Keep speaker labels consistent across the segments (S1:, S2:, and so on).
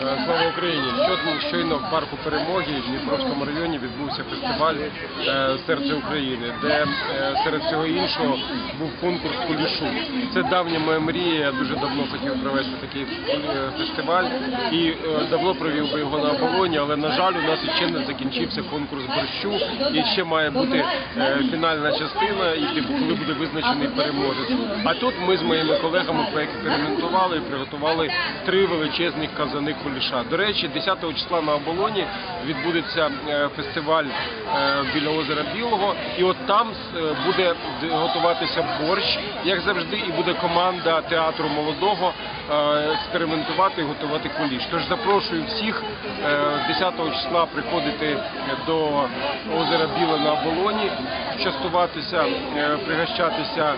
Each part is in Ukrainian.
S1: Е, Слава Україні! Щойно в парку перемоги в Дніпровському районі відбувся фестиваль е, Серце України, де е, серед всього іншого був конкурс кулішу. Це давня моя мрія. Я дуже давно хотів провести такий фестиваль і давно провів би його на оболоні, але на жаль, у нас ще не закінчився конкурс борщу, і ще має бути фінальна частина, і типу, коли буде визначений переможець. А тут ми з моїми колегами поекспериментували і приготували три величезних казани куліша. До речі, 10 числа на оболоні відбудеться е, фестиваль е, біля озера Білого, і от там е, буде готуватися борщ, як завжди, і буде команда театру молодого експериментувати і готувати куліш. Тож запрошую всіх е, 10 числа приходити до озера Біле на оболоні, частуватися, пригощатися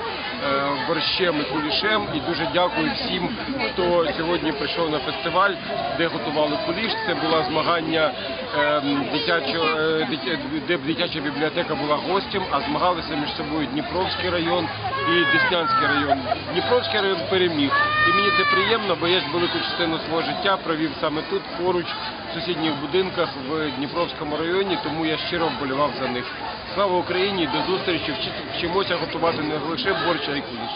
S1: борщем і кулішем. І дуже дякую всім, хто сьогодні прийшов на фестиваль, де готували куліш. Це було змагання е, дитячого, е, де дитяча бібліотека була гостем, а змагалися між собою Дніпровський район і Деснянський район. Дніпровський район переміг. І мені це приємно, бо я ж велику частину свого життя провів саме тут, поруч, в сусідніх будинках в Дніпровському районі, тому я щиро вболівав за них. Слава Україні! До зустрічі! Вчи- Вчимося готувати не лише борщ, а й куліш.